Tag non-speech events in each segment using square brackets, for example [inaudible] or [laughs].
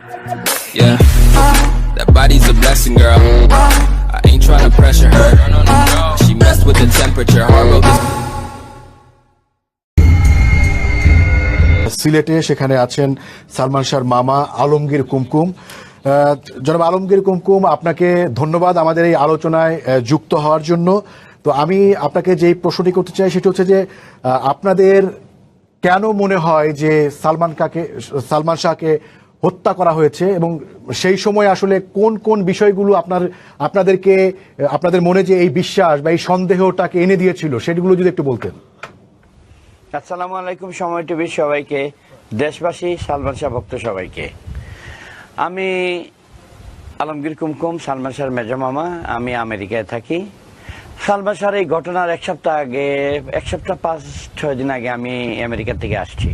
Yeah, that body's a blessing, girl. I ain't tryna pressure her. She messed with the temperature. সিলেটে সেখানে আছেন সালমান শাহর মামা আলমগীর কুমকুম জনাব আলমগীর কুমকুম আপনাকে ধন্যবাদ আমাদের এই আলোচনায় যুক্ত হওয়ার জন্য তো আমি আপনাকে যেই প্রশ্নটি করতে চাই সেটা হচ্ছে যে আপনাদের কেন মনে হয় যে সালমান কাকে সালমান শাহকে হত্যা করা হয়েছে এবং সেই সময় আসলে কোন কোন বিষয়গুলো আপনার, আপনাদেরকে, আপনাদের মনে যে এই বিশ্বাস বা এই সন্দেহটাকে এনে দিয়েছিল সেগুলো যদি একটু বলতেন। আসসালামু আলাইকুম, সময় টিভির সবাইকে, দেশবাসী, সালমান শাহ ভক্ত সবাইকে। আমি আলমগীর কুমকুম, সালমান শাহর মেজো মামা, আমি আমেরিকায় থাকি। সালমান শাহর এই ঘটনার এক সপ্তাহ আগে, এক সপ্তাহ পাঁচ, ছয় দিন আগে আমি আমেরিকা থেকে আসছি।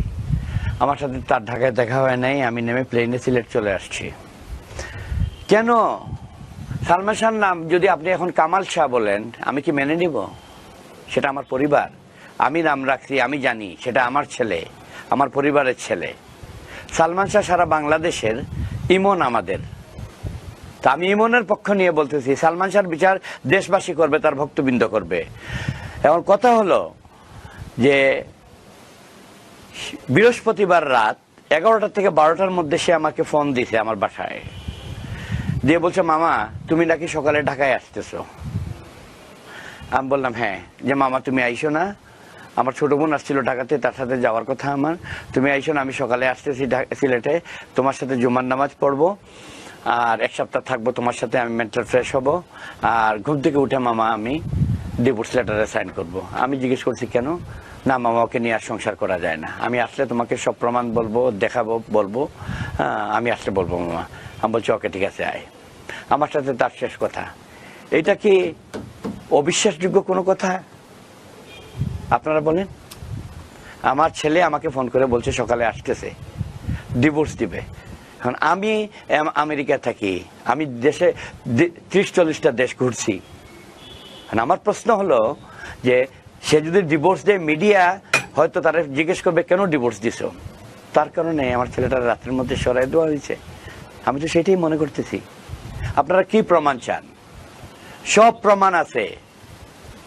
আমার সাথে তার ঢাকায় দেখা হয় নাই, আমি নেমে প্লেনে সিলেট চলে আসছি। কেন? সালমান শাহর নাম যদি আপনি এখন কামাল শাহ বলেন, আমি কি মেনে নিব? সেটা আমার পরিবার। আমি নাম রাখছি, আমি জানি, সেটা আমার ছেলে, আমার পরিবারের ছেলে। সালমান শাহ সারা বাংলাদেশের ইমন আমাদের। তা আমি ইমনের পক্ষ নিয়ে বলতেছি, সালমান শাহর বিচার দেশবাসী করবে, তার ভক্তবৃন্দ করবে। এখন কথা হলো যে বৃহস্পতিবার রাত এগারোটা থেকে বারোটার মধ্যে সে আমাকে ফোন দিছে আমার বাসায়। দিয়ে বলছে, মামা, তুমি নাকি সকালে ঢাকায় আসতেছো? আমি বললাম হ্যাঁ। যে, মামা, তুমি আইসো না। আমার ছোট বোন আসছিল ঢাকাতে, তার সাথে যাওয়ার কথা আমার। তুমি আইসো না, আমি সকালে আসতেছি সিলেটে। তোমার সাথে জুমার নামাজ পড়ব। আর এক সপ্তাহ থাকব তোমার সাথে, আমি মেন্টাল ফ্রেশ হব। আর ঘুম থেকে উঠে মামা, আমি ডিভোর্স লেটারে সাইন করব। আমি জিজ্ঞেস করছি, কেন? না মামা ওকে নিয়ে আর সংসার করা যায় না। আমি আসলে তোমাকে সব প্রমাণ বলব দেখাবো বলব। হ্যাঁ, আমি আসলে বলব মামা। আমি বলছি ওকে ঠিক আছে আয়। আমার সাথে তার শেষ কথা। এটা কি অবিশ্বাসযোগ্য কোনো কথা? আপনারা বলেন। আমার ছেলে আমাকে ফোন করে বলছে সকালে আসতেছে। ডিভোর্স দিবে। এখন আমি আম- আমেরিকা থাকি। আমি দেশে ত্রিশ চল্লিশটা দেশ ঘুরছি। আমার প্রশ্ন হলো যে সে যদি ডিভোর্স দেয় মিডিয়া হয়তো তারা জিজ্ঞেস করবে, কেন ডিভোর্স দিছ? তার কারণে আমার ছেলেটা রাতের মধ্যে সরাই দেওয়া হয়েছে। আমি তো সেটাই মনে করতেছি। আপনারা কি প্রমাণ চান? সব প্রমাণ আছে।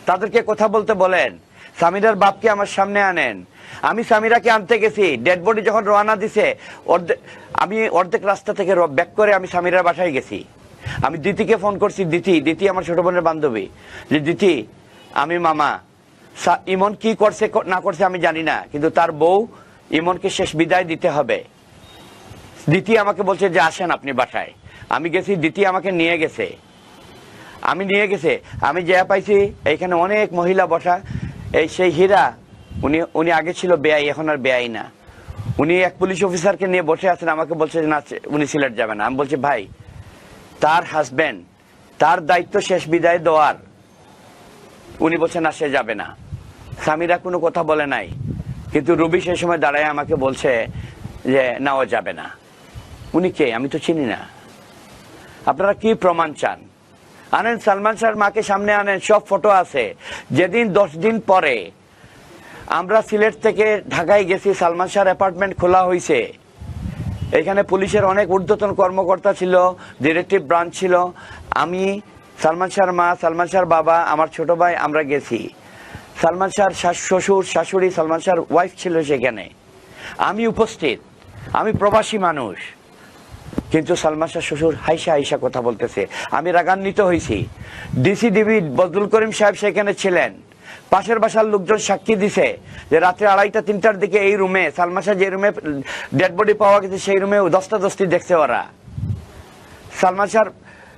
তাদেরকে কথা বলতে বলেন। সামিরার বাপকে আমার সামনে আনেন। আমি সামিরাকে আনতে গেছি। ডেড বডি যখন রওনা দিছে অর্ধেক আমি অর্ধেক রাস্তা থেকে ব্যাক করে আমি সামিরার বাসায় গেছি। আমি দিতিকে ফোন করছি, দিতি দিতি আমার ছোট বোনের বান্ধবী। যে দিতি, আমি মামা। ইমন কি করছে না করছে আমি জানি না, কিন্তু তার বউ ইমনকে শেষ বিদায় দিতে হবে। দ্বিতীয় আমাকে বলছে যে আসেন আপনি বাসায়। আমি গেছি, দ্বিতীয় আমাকে নিয়ে গেছে। আমি নিয়ে গেছে, আমি যা পাইছি, এইখানে অনেক মহিলা বসা। এই সেই হীরা, উনি উনি আগে ছিল বেআই, এখন আর বেআই না। উনি এক পুলিশ অফিসারকে নিয়ে বসে আছেন, আমাকে বলছে না উনি সিলেট যাবে না। আমি বলছি, ভাই, তার হাজবেন্ড তার দায়িত্ব শেষ বিদায় দেওয়ার। উনি বলছে, না, সে যাবে না। স্বামীরা কোনো কথা বলে নাই। কিন্তু রবি সেই সময় দাঁড়ায় আমাকে বলছে যে নেওয়া যাবে না। উনি কে? আমি তো চিনি না। আপনারা কি প্রমাণ চান? আনেন, সালমান শাহর মাকে সামনে আনেন, সব ফটো আছে। যেদিন, দশ দিন পরে আমরা সিলেট থেকে ঢাকায় গেছি, সালমান শাহর অ্যাপার্টমেন্ট খোলা হয়েছে এখানে পুলিশের অনেক ঊর্ধ্বতন কর্মকর্তা ছিল, ডিরেক্টিভ ব্রাঞ্চ ছিল। আমি, সালমান শাহর মা, সালমান শাহর বাবা, আমার ছোট ভাই, আমরা গেছি। সালমান শাহর শ্বশুর, শাশুড়ি, সালমান শাহর ওয়াইফ ছিল সেখানে। আমি উপস্থিত। আমি প্রবাসী মানুষ। কিন্তু সালমান শাহ শ্বশুর হাইসা হাইসা কথা বলতেছে। আমি রাগান্বিত হয়েছি ডিসি ডিবি বদরুল করিম সাহেব সেখানে ছিলেন। পাশের বাসার লোকজন সাক্ষী দিছে যে রাত্রে আড়াইটা, তিনটার দিকে এই রুমে, সালমান শাহ যে রুমে ডেড বডি পাওয়া গেছে, সেই রুমে দশটা দশটি দেখছে ওরা। সালমান শাহ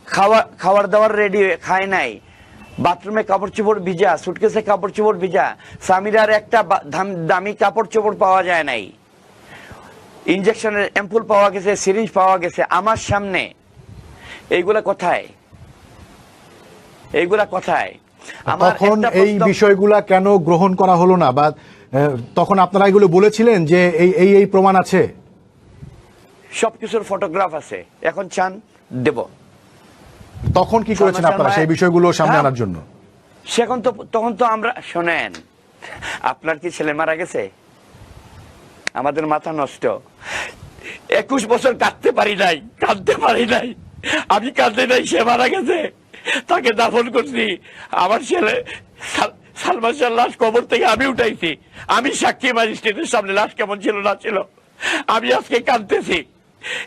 খাওয়া খাওয়ার দাওয়ার রেডি খায় নাই। বাথরুমে কাপড় চোপড় ভিজা সুটকেসে কাপড় চোপড় ভিজা স্বামীর একটা দামি কাপড় চোপড় পাওয়া যায় নাই। ইনজেকশনের অ্যাম্পুল পাওয়া গেছে সিরিঞ্জ পাওয়া গেছে আমার সামনে। এইগুলা কোথায়? এইগুলা কোথায়? আমার তখন এই বিষয়গুলা কেন গ্রহণ করা হলো না? বা তখন আপনারা এগুলো বলেছিলেন যে এই এই এই প্রমাণ আছে? সবকিছুর ফটোগ্রাফ আছে। এখন চান দেব। তখন কি করেছেন আপনারা সেই বিষয়গুলো সামনে হ্যাঁ। আনার জন্য? সেখন তো তখন তো আমরা শোনেন আপনার কি ছেলে মারা গেছে? আমাদের মাথা নষ্ট। একুশ বছর কাঁদতে পারি নাই কাঁদতে পারি নাই। আমি কাঁদতে নাই সে মারা গেছে। তাকে দাফন করছি। আমার ছেলে সাল- সালমান শাহ লাশ কবর থেকে আমি উঠাইছি। আমি সাক্ষী ম্যাজিস্ট্রেটের সামনে লাশ কেমন ছিল না ছিল? আমি আজকে কাঁদতেছি।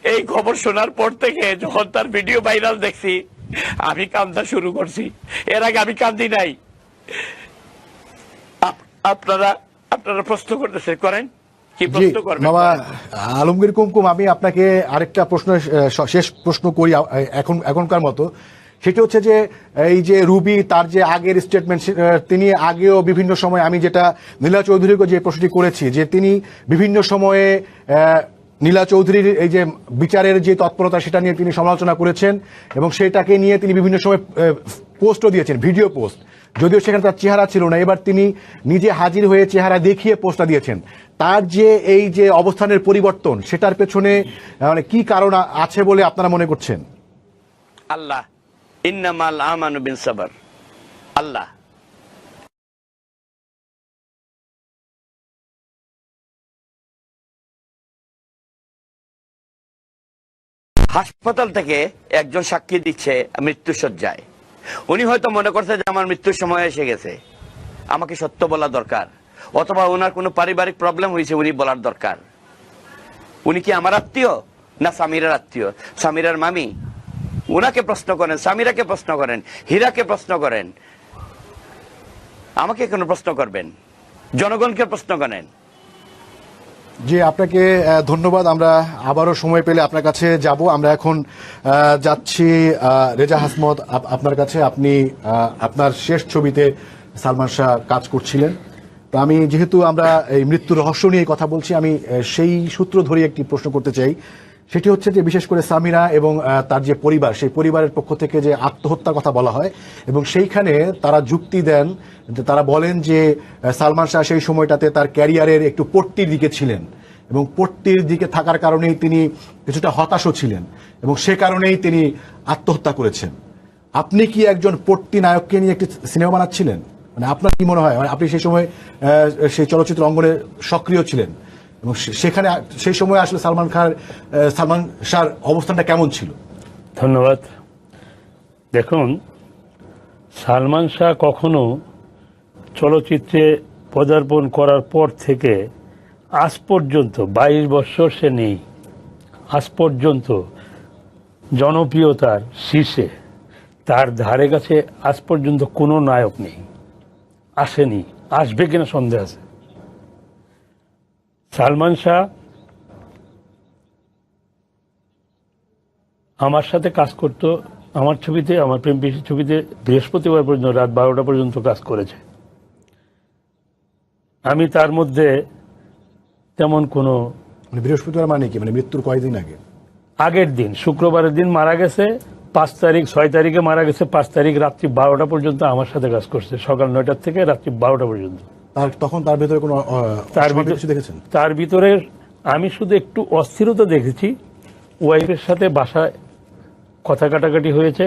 এই খবর শোনার পর থেকে যখন তার ভিডিও ভাইরাল দেখছি আমি কান্দা শুরু করছি। এর আগে আমি কান্দি নাই। আপনারা আপনারা প্রশ্ন করতেছেন করেন। আলমগীর কুমকুম আমি আপনাকে আরেকটা প্রশ্ন শেষ প্রশ্ন করি এখন এখনকার মতো। সেটা হচ্ছে যে এই যে রুবি তার যে আগের স্টেটমেন্ট তিনি আগেও বিভিন্ন সময় আমি যেটা নীলা চৌধুরীকে যে প্রশ্নটি করেছি যে তিনি বিভিন্ন সময়ে আহ, নীলা চৌধুরীর এই যে বিচারের যে তৎপরতা, সেটা নিয়ে তিনি সমালোচনা করেছেন এবং সেটাকে নিয়ে তিনি বিভিন্ন সময় পোস্টও দিয়েছেন, ভিডিও পোস্ট। যদিও সেখানে তার চেহারা ছিল না, এবার তিনি নিজে হাজির হয়ে চেহারা দেখিয়ে পোস্টটা দিয়েছেন। তার যে এই যে অবস্থানের পরিবর্তন, সেটার পেছনে মানে কি কারণ আছে বলে আপনারা মনে করছেন? আল্লাহ আল্লাহ হাসপাতাল থেকে একজন সাক্ষী দিচ্ছে মৃত্যু সজ্জায় উনি হয়তো মনে করছে যে আমার মৃত্যুর সময় এসে গেছে। আমাকে সত্য বলা দরকার। অথবা ওনার কোনো পারিবারিক প্রবলেম হয়েছে, উনি বলার দরকার। উনি কি আমার আত্মীয়? না সামিরার আত্মীয়? সামিরার মামি? উনাকে প্রশ্ন করেন সামিরাকে প্রশ্ন করেন, হীরাকে প্রশ্ন করেন। আমাকে কোনো প্রশ্ন করবেন? জনগণকে প্রশ্ন করেন? যে আপনাকে ধন্যবাদ। আমরা আবারও সময় পেলে আপনার কাছে যাব। আমরা এখন যাচ্ছি রেজা হাসমত, আপ- আপনার কাছে। আপনি আপনার শেষ ছবিতে সালমান শাহ কাজ করছিলেন। তো আমি যেহেতু আমরা এই মৃত্যুর রহস্য নিয়ে কথা বলছি, আমি সেই সূত্র ধরে একটি প্রশ্ন করতে চাই। সেটি হচ্ছে যে বিশেষ করে সামিরা এবং তার যে পরিবার, সেই পরিবারের পক্ষ থেকে যে আত্মহত্যার কথা বলা হয় এবং সেইখানে তারা যুক্তি দেন যে তারা বলেন যে সালমান শাহ সেই সময়টাতে তার ক্যারিয়ারের একটু পট্টির দিকে ছিলেন এবং পট্টির দিকে থাকার কারণেই তিনি কিছুটা হতাশও ছিলেন এবং সে কারণেই তিনি আত্মহত্যা করেছেন। আপনি কি একজন পট্টি নায়ককে নিয়ে একটি সিনেমা বানাচ্ছিলেন? মানে আপনার কি মনে হয়? মানে আপনি সেই সময় সেই চলচ্চিত্র অঙ্গনে সক্রিয় ছিলেন। এবং সেখানে সেই সময় আসলে সালমান খান সালমান শাহর অবস্থানটা কেমন ছিল? ধন্যবাদ। দেখুন, সালমান শাহ কখনো চলচ্চিত্রে পদার্পণ করার পর থেকে আজ পর্যন্ত, বাইশ বছর সে নেই, আজ পর্যন্ত জনপ্রিয়তার শীর্ষে, তার ধারে কাছে আজ পর্যন্ত কোনো নায়ক নেই, আসেনি, আসবে কিনা সন্দেহ আছে। সালমান শাহ আমার সাথে কাজ করত আমার ছবিতে আমার প্রেম পিসির ছবিতে বৃহস্পতিবার পর্যন্ত রাত বারোটা পর্যন্ত কাজ করেছে। আমি তার মধ্যে তেমন কোনো মানে বৃহস্পতিবার মানে কি? মানে মৃত্যুর কয়েকদিন আগে? আগের দিন শুক্রবারের দিন মারা গেছে পাঁচ তারিখ ছয় তারিখে মারা গেছে পাঁচ তারিখ রাত্রি বারোটা পর্যন্ত আমার সাথে কাজ করছে সকাল নয়টার থেকে রাত্রি বারোটা পর্যন্ত। তার তখন তার ভেতরে কোনো তার ভিতরে কিছু দেখেছেন? তার ভিতরে আমি শুধু একটু অস্থিরতা দেখেছি। ওয়াইফের সাথে বাসায় কথা কাটাকাটি হয়েছে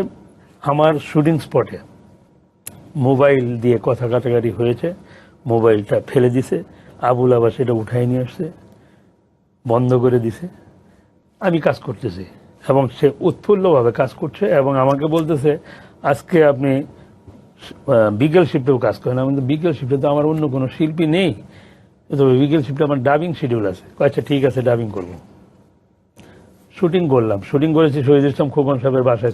আমার শুটিং স্পটে। মোবাইল দিয়ে কথা কাটাকাটি হয়েছে মোবাইলটা ফেলে দিছে আবুল আবার সেটা উঠাই নিয়ে আসছে বন্ধ করে দিছে। আমি কাজ করতেছি এবং সে উৎফুল্লভাবে কাজ করছে এবং আমাকে বলতেছে আজকে আপনি বিকেল শিফটেও কাজ করে না বললাম, বিকেল শিফটে তো আমার অন্য কোনো শিল্পী নেই। তবে বিকেল শিফটে আমার ডাবিং শিডিউল আছে। আচ্ছা ঠিক আছে ডাবিং করব। শুটিং করলাম। শুটিং করেছি শহীদ ইসলাম খোকন সাহেবের বাসায়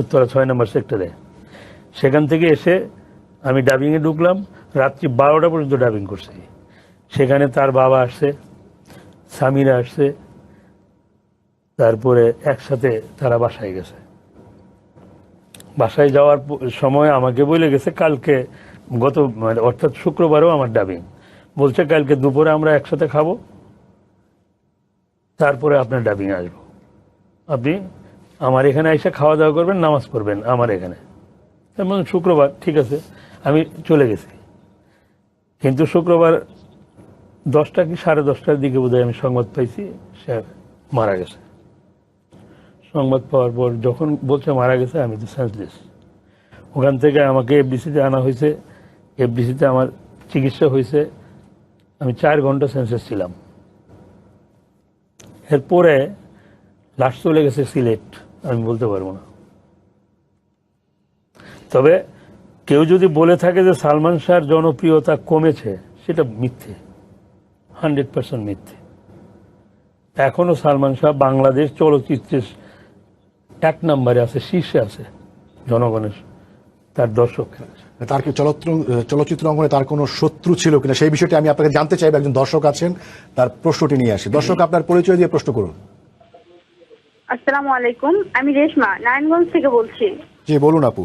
উত্তরা ছয় নম্বর সেক্টরে সেখান থেকে এসে আমি ডাবিংয়ে ঢুকলাম। রাত্রি বারোটা পর্যন্ত ডাবিং করছি। সেখানে তার বাবা আসছে সামিরা আসছে তারপরে একসাথে তারা বাসায় গেছে। বাসায় যাওয়ার সময় আমাকে বলে গেছে, কালকে গত মানে অর্থাৎ শুক্রবারও আমার ডাবিং। বলছে, কালকে দুপুরে আমরা একসাথে খাব, তারপরে আপনার ডাবিং আসব। আপনি আমার এখানে এসে খাওয়া দাওয়া করবেন, নামাজ পড়বেন আমার এখানে। তেমন শুক্রবার, ঠিক আছে। আমি চলে গেছি। কিন্তু শুক্রবার দশটা কি সাড়ে দশটার দিকে বোধহয় আমি সংবাদ পাইছি সে মারা গেছে। সংবাদ পাওয়ার পর যখন বলছে মারা গেছে, আমি তো সেন্সলেস ওখান থেকে আমাকে এফডিসিতে আনা হয়েছে। এফডিসিতে আমার চিকিৎসা হয়েছে। আমি চার ঘণ্টা সেন্সেস ছিলাম। এরপরে লাস্ট চলে গেছে সিলেট। আমি বলতে পারব না। তবে কেউ যদি বলে থাকে যে সালমান শাহর জনপ্রিয়তা কমেছে, সেটা মিথ্যে। হান্ড্রেড পার্সেন্ট মিথ্যে। এখনও সালমান শাহ বাংলাদেশ চলচ্চিত্রের এক নম্বরে আছে শীর্ষে আছে জনগণের তার দর্শকের। কাছে। তার কি চলচ্চিত্র চলচ্চিত্র অঙ্গনে তার কোনো শত্রু ছিল কিনা সেই বিষয়টি আমি আপনাকে জানতে চাইব একজন দর্শক আছেন তার প্রশ্নটি নিয়ে আসি। দর্শক আপনার পরিচয় দিয়ে প্রশ্ন করুন। আসসালামু আলাইকুম আমি রেশমা নারায়ণগঞ্জ থেকে বলছি। জি বলুন আপু।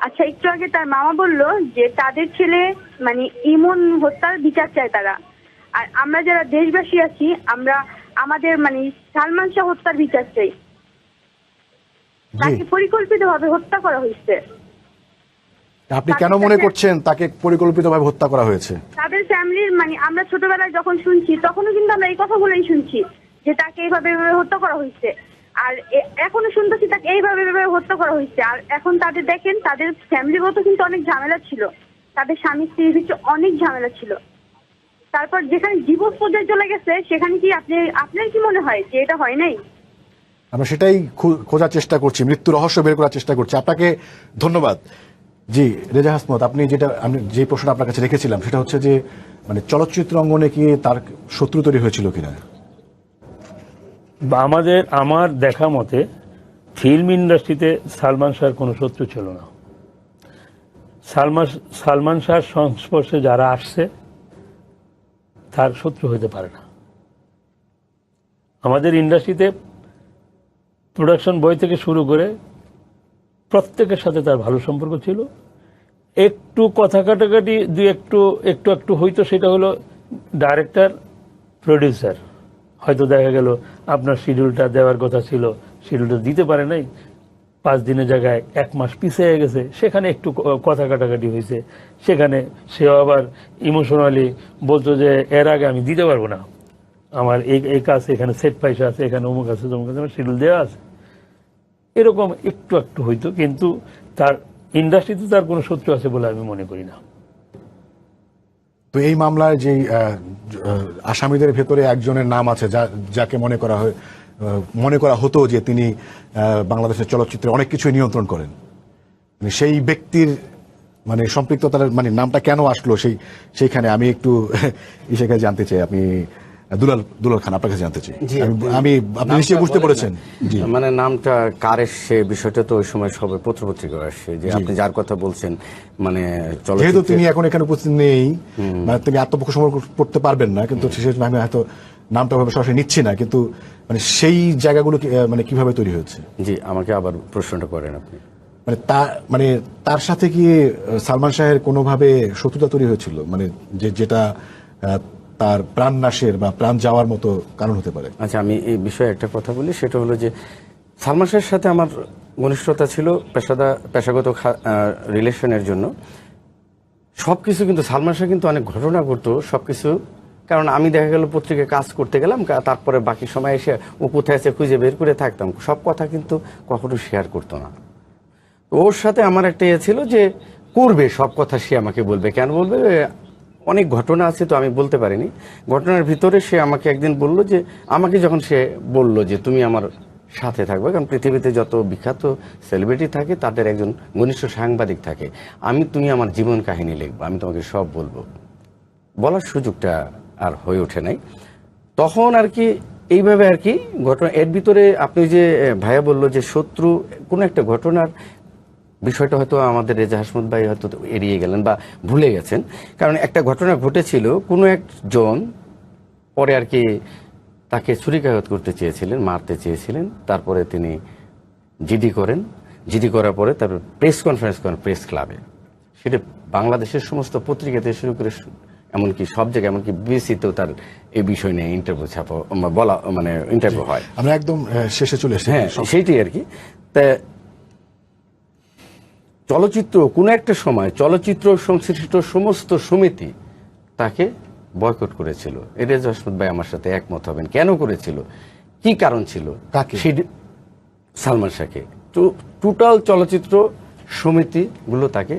আচ্ছা একটু আগে তার মামা বলল যে তাদের ছেলে মানে ইমন হত্যার বিচার চায় তারা। আর আমরা যারা দেশবাসী আছি আমরা আমাদের মানে সালমান শাহ হত্যার বিচার চাই। তাকে পরিকল্পিতভাবে হত্যা করা হয়েছে। আপনি কেন মনে করছেন তাকে পরিকল্পিতভাবে হত্যা করা হয়েছে? তাদের ফ্যামিলির মানে আমরা ছোটবেলায় যখন শুনছি তখনও কিন্তু আমরা এই কথাগুলোই শুনছি যে তাকে এইভাবে হত্যা করা হয়েছে। আর এখনও শুনতেছি তাকে এইভাবে এইভাবে হত্যা করা হয়েছে। আর এখন তাদের দেখেন তাদের ফ্যামিলিগত কিন্তু অনেক ঝামেলা ছিল। তাদের স্বামী স্ত্রীর ভিতরে অনেক ঝামেলা ছিল। তারপর যেখানে জীবন পর্যায়ে চলে গেছে সেখানে কি আপনি আপনার কি মনে হয় যে এটা হয় নাই? আমরা সেটাই খোঁজার চেষ্টা করছি, মৃত্যু রহস্য বের করার চেষ্টা করছি। আপনাকে ধন্যবাদ। জি, রেজা হাসমত, আপনি যেটা, আমি যে প্রশ্ন আপনার কাছে রেখেছিলাম, সেটা হচ্ছে যে মানে চলচ্চিত্র অঙ্গনে কি তার শত্রু তৈরি হয়েছিল কিনা? আমাদের, আমার দেখা মতে ফিল্ম ইন্ডাস্ট্রিতে সালমান শাহর কোনো শত্রু ছিল না। সালমান সালমান শাহর সংস্পর্শে যারা আসছে, তার শত্রু হতে পারে না। আমাদের ইন্ডাস্ট্রিতে প্রোডাকশন বয় থেকে শুরু করে প্রত্যেকের সাথে তার ভালো সম্পর্ক ছিল। একটু কথা কাটাকাটি, দুই একটু একটু একটু হইতো, সেটা হলো ডাইরেক্টর প্রডিউসার হয়তো দেখা গেল আপনার শিডিউলটা দেওয়ার কথা ছিল শিডিউলটা দিতে পারে নাই, পাঁচ দিনের জায়গায় এক মাস পিছিয়ে গেছে, সেখানে একটু কথা কাটাকাটি হয়েছে। সেখানে সেও আবার ইমোশনালি বলতো যে, এর আগে আমি দিতে পারব না। আমার এই এই কাজ এখানে সেট পয়সা আছে, এখানে অমুক আছে, তমুক আছে, আমার শিডিউল দেওয়া আছে। এরকম একটু একটু হইতো, কিন্তু তার ইন্ডাস্ট্রিতে তার কোনো শত্রু আছে বলে আমি মনে করি না। তো এই মামলায় যে আসামিদের ভেতরে একজনের নাম আছে, যা- যাকে মনে করা হয় মনে করা হতো যে তিনি বাংলাদেশের চলচ্চিত্রে অনেক কিছু নিয়ন্ত্রণ করেন। মানে সেই ব্যক্তির মানে সম্পৃক্ততার মানে নামটা কেন আসলো সেই সেইখানে আমি একটু, [laughs] ইসেকে জানতে চাই। আপনি দুলাল দুলাল খান আপনার কাছে জানতে চাই। আমি- আপনি- নিশ্চয়ই বুঝতে পেরেছেন। মানে নামটা কার এসছে বিষয়টা তো ওই সময় সবে পত্রপত্রিকা আসছে যে আপনি যার কথা বলছেন মানে যেহেতু তিনি এখন এখানে উপস্থিত নেই মানে তিনি আত্মপক্ষ সমর্পণ করতে পারবেন না কিন্তু সেজন্য আমি হয়তো নামটা ভাবে সরাসরি নিচ্ছি না কিন্তু মানে সেই জায়গাগুলো মানে কীভাবে তৈরি হয়েছে? জি আমাকে আবার প্রশ্নটা করেন আপনি। মানে তার মানে তার সাথে কি সালমান শাহের কোনোভাবে শত্রুতা তৈরি হয়েছিল? মানে যে যেটা তার প্রাণ নাশের বা প্রাণ যাওয়ার মতো কারণ হতে পারে। আচ্ছা আমি এই বিষয়ে একটা কথা বলি, সেটা হলো যে সালমান শাহের সাথে আমার ঘনিষ্ঠতা ছিল পেশাদা, পেশাগত রিলেশনের জন্য। সব কিছু কিন্তু, সালমান শাহ কিন্তু অনেক ঘটনা ঘটতো সব কিছু কারণ আমি দেখা গেল পত্রিকায় কাজ করতে গেলাম তারপরে বাকি সময় এসে ও কোথায় আছে খুঁজে বের করে থাকতাম। সব কথা কিন্তু কখনো শেয়ার করতো না। ওর সাথে আমার একটা ইয়ে ছিল যে, করবে, সব কথা সে আমাকে বলবে। কেন বলবে? অনেক ঘটনা আছে তো আমি বলতে পারিনি। ঘটনার ভিতরে সে আমাকে একদিন বলল যে, আমাকে যখন সে বলল যে, তুমি আমার সাথে থাকবে, কারণ পৃথিবীতে যত বিখ্যাত সেলিব্রিটি থাকে, তাদের একজন ঘনিষ্ঠ সাংবাদিক থাকে, আমি তুমি আমার জীবন কাহিনী লিখব, আমি তোমাকে সব বলব। বলার সুযোগটা আর হয়ে ওঠে নাই। তখন আর কি, এইভাবে আর কি ঘটনা, এর ভিতরে আপনি যে ভাইয়া বলল যে, শত্রু, কোনো একটা ঘটনার বিষয়টা হয়তো আমাদের রেজা হাসমত ভাই হয়তো এড়িয়ে গেলেন বা ভুলে গেছেন। কারণ একটা ঘটনা ঘটেছিল কোনো একজন পরে আর কি তাকে ছুরিকাঘাত করতে চেয়েছিলেন মারতে চেয়েছিলেন তারপরে তিনি জিডি করেন। জিডি করার পরে তারপর প্রেস কনফারেন্স করেন প্রেস ক্লাবে। সেটা বাংলাদেশের সমস্ত পত্রিকাতে শুরু করে এমনকি সব জায়গায় এমনকি বিবিসিতেও তার এই বিষয় নিয়ে ইন্টারভিউ ছাপা বলা মানে ইন্টারভিউ হয়। আমরা একদম শেষে চলে এসেছি। হ্যাঁ সেইটাই আর কি। তা চলচ্চিত্র কোনো একটা সময় চলচ্চিত্র সংশ্লিষ্ট সমস্ত সমিতি তাকে বয়কট করেছিল। এরেজ হাসমত ভাই আমার সাথে একমত হবেন। কেন করেছিল? কি কারণ ছিল? সালমান শাহকে। তো টোটাল চলচ্চিত্র সমিতিগুলো তাকে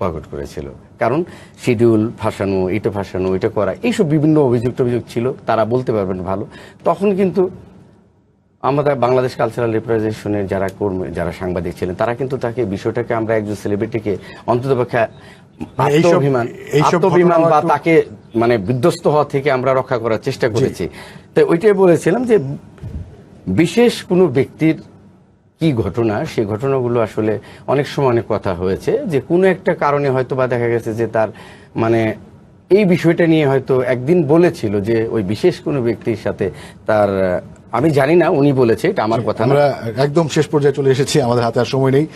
বয়কট করেছিল। কারণ শিডিউল ফাঁসানো এটা ফাঁসানো এটা করা এইসব বিভিন্ন অভিযোগ টভিযোগ ছিল। তারা বলতে পারবেন ভালো। তখন কিন্তু আমাদের বাংলাদেশ কালচারাল রিপ্রেজেন্টেশনের যারা কর্মী যারা সাংবাদিক ছিলেন তারা কিন্তু তাকে বিষয়টাকে আমরা একজন সেলিব্রিটিকে অন্ততপক্ষে মানে ঘটনা বা তাকে মানে বিধ্বস্ত হওয়া থেকে আমরা রক্ষা করার চেষ্টা করেছি। তো ওইটাই বলেছিলাম যে বিশেষ কোনো ব্যক্তির কি ঘটনা সেই ঘটনাগুলো আসলে অনেক সময় অনেক কথা হয়েছে যে কোনো একটা কারণে হয়তো বা দেখা গেছে যে তার মানে এই বিষয়টা নিয়ে হয়তো একদিন বলেছিল যে ওই বিশেষ কোনো ব্যক্তির সাথে তার আমি জানি না উনি বলেছে এটা আমার কথা আমরা একদম শেষ পর্যায়ে চলে এসেছি আমাদের হাতে আর সময় নেই।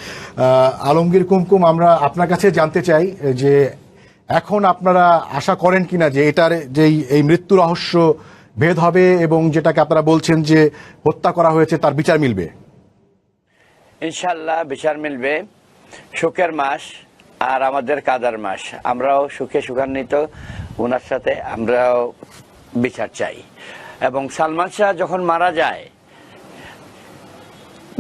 আলমগীর কুমকুম আমরা আপনার কাছে জানতে চাই যে এখন আপনারা আশা করেন কিনা যে এটার যেই এই মৃত্যু রহস্য ভেদ হবে এবং যেটাকে আপনারা বলছেন যে হত্যা করা হয়েছে তার বিচার মিলবে? ইনশাল্লাহ বিচার মিলবে। সুখের মাস আর আমাদের কাদার মাস। আমরাও সুখে সুখান্বিত ওনার সাথে আমরাও বিচার চাই। এবং সালমান শাহ যখন মারা যায়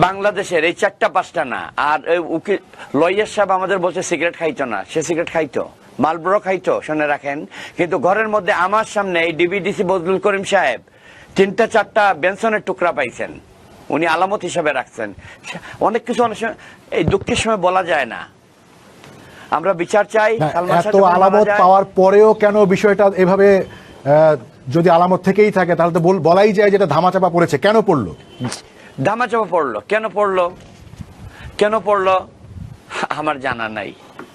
বাংলাদেশের এই চারটা পাঁচটা না আর উকিল লয়ার সাহেব আমাদের বলছে সিগারেট খাইতো না সে সিগারেট খাইতো মালব্রো খাইতো শুনে রাখেন। কিন্তু ঘরের মধ্যে আমার সামনে এই ডিবিডিসি বজলুল করিম সাহেব তিনটা চারটা বেনসনের টুকরা পাইছেন উনি আলামত হিসাবে রাখছেন। অনেক কিছু অনেক সময় এই দুঃখের সময় বলা যায় না। আমরা বিচার চাই এত আলামত পাওয়ার পরেও কেন বিষয়টা এভাবে যদি আলামত থেকেই থাকে তাহলে তো বলাই যায় যেটা ধামাচাপা পড়েছে। কেন পড়ল? ধামাচাপা পড়ল। কেন পড়ল? কেন পড়ল? আমার জানা নাই।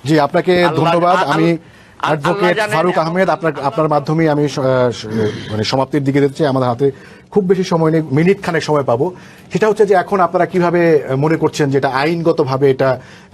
জি আপনাকে ধন্যবাদ। আমি অ্যাডভোকেট ফারুক আহমেদ আপনার আপনার মাধ্যমে আমি মানে সমাপ্তির দিকে দিচ্ছি আমাদের হাতে খুব বেশি সময় নেই, মিনিট খানেক সময় পাবো। সেটা হচ্ছে যে এখন আপনারা কীভাবে মনে করছেন যে এটা আইনগতভাবে এটা,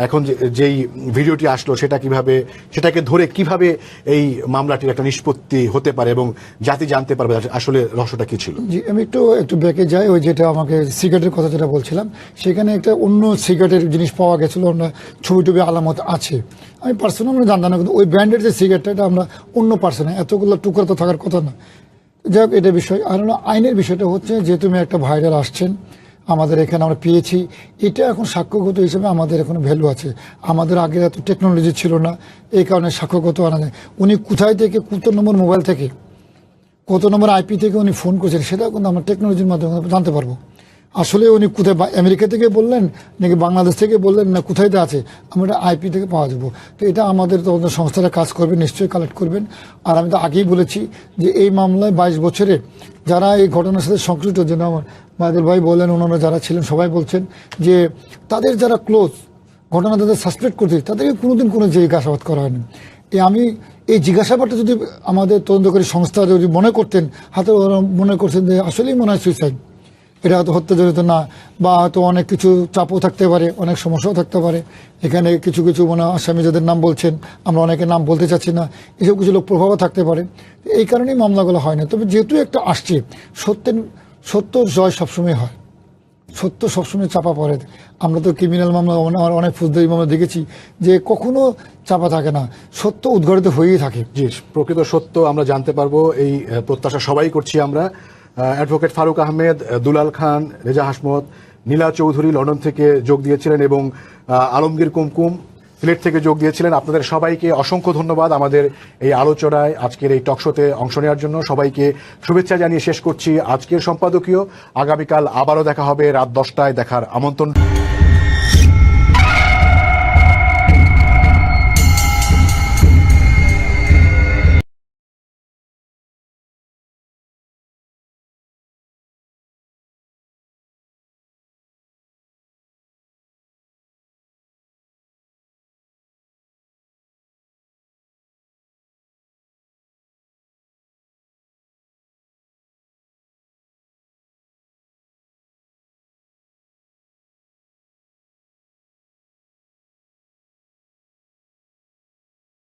এখন যেই ভিডিওটি আসলো সেটা কীভাবে, সেটাকে ধরে কীভাবে এই মামলাটির একটা নিষ্পত্তি হতে পারে এবং জাতি জানতে পারবে আসলে রহস্যটা কি ছিল? জি, আমি একটু একটু ব্যাকে যাই, ওই যেটা আমাকে সিগারেটের কথা যেটা বলছিলাম। সেখানে একটা অন্য সিগারেটের জিনিস পাওয়া গেছিল, অন্য ছবি টুবি আলামত আছে। আমি পার্সোনাল আমরা জানতাম না, কিন্তু ওই ব্র্যান্ডের যে সিগারেটটা, এটা আমরা অন্য পার্সনে এতগুলো টুকরা তো থাকার কথা না। যাই হোক এটা বিষয়। আর আইনের বিষয়টা হচ্ছে যে তুমি একটা ভাইরাল আসছেন, আমাদের এখানে আমরা পেয়েছি। এটা এখন সাক্ষ্যগত হিসেবে আমাদের এখন ভ্যালু আছে। আমাদের আগে এত টেকনোলজি ছিল না, এই কারণে সাক্ষ্যগত আনা যায় উনি কোথায় থেকে কত নম্বর মোবাইল থেকে, কত নম্বর আইপি থেকে উনি ফোন করছেন সেটা কিন্তু আমরা টেকনোলজির মাধ্যমে জানতে পারব। আসলে উনি কোথায় আমেরিকা থেকে বললেন নাকি বাংলাদেশ থেকে বললেন না কোথায় আছে? আমরা আইপি থেকে পাওয়া যাব। তো এটা আমাদের তদন্ত সংস্থারা কাজ করবে, নিশ্চয়ই কালেক্ট করবেন। আর আমি তো আগেই বলেছি যে এই মামলায় বাইশ বছরে যারা এই ঘটনার সাথে সংশ্লিষ্ট, যেন আমার বাদল ভাই বললেন ওনারা যারা ছিলেন, সবাই বলছেন যে তাদের যারা ক্লোজ ঘটনা তাদের সাসপেক্ট করতে তাদেরকে কোনোদিন কোনো জিজ্ঞাসাবাদ করা হয়নি। এই আমি এই জিজ্ঞাসাবাদটা যদি আমাদের তদন্তকারী সংস্থা যদি মনে করতেন, হাতে মনে করছেন যে আসলেই মনে হয় সুইসাইড এটা হয়তো হত্যা জড়িত না, বা হয়তো অনেক কিছু চাপও থাকতে পারে, অনেক সমস্যাও থাকতে পারে। এখানে কিছু কিছু মানে আসামি যাদের নাম বলছেন, আমরা অনেকের নাম বলতে চাচ্ছি না, এসব কিছু লোক প্রভাবও থাকতে পারে। এই কারণেই মামলাগুলো হয় না। তবে যেহেতু একটা আসছে, সত্যের, সত্য জয় সবসময় হয়। সত্য সবসময় চাপা পড়ে। আমরা তো ক্রিমিনাল মামলা আমার অনেক ফৌজদারি মামলা দেখেছি যে কখনো চাপা থাকে না। সত্য উদ্ঘাটিত হয়েই থাকে। জি, প্রকৃত সত্য আমরা জানতে পারব। এই প্রত্যাশা সবাই করছি আমরা। অ্যাডভোকেট ফারুক আহমেদ দুলাল খান, রেজা হাসমত, নীলা চৌধুরী লন্ডন থেকে যোগ দিয়েছিলেন এবং আলমগীর কুমকুম সিলেট থেকে যোগ দিয়েছিলেন। আপনাদের সবাইকে অসংখ্য ধন্যবাদ আমাদের এই আলোচনায়, আজকের এই টকশোতে অংশ নেওয়ার জন্য। সবাইকে শুভেচ্ছা জানিয়ে শেষ করছি আজকের সম্পাদকীয়। আগামীকাল আবারও দেখা হবে রাত দশটায় দেখার আমন্ত্রণ।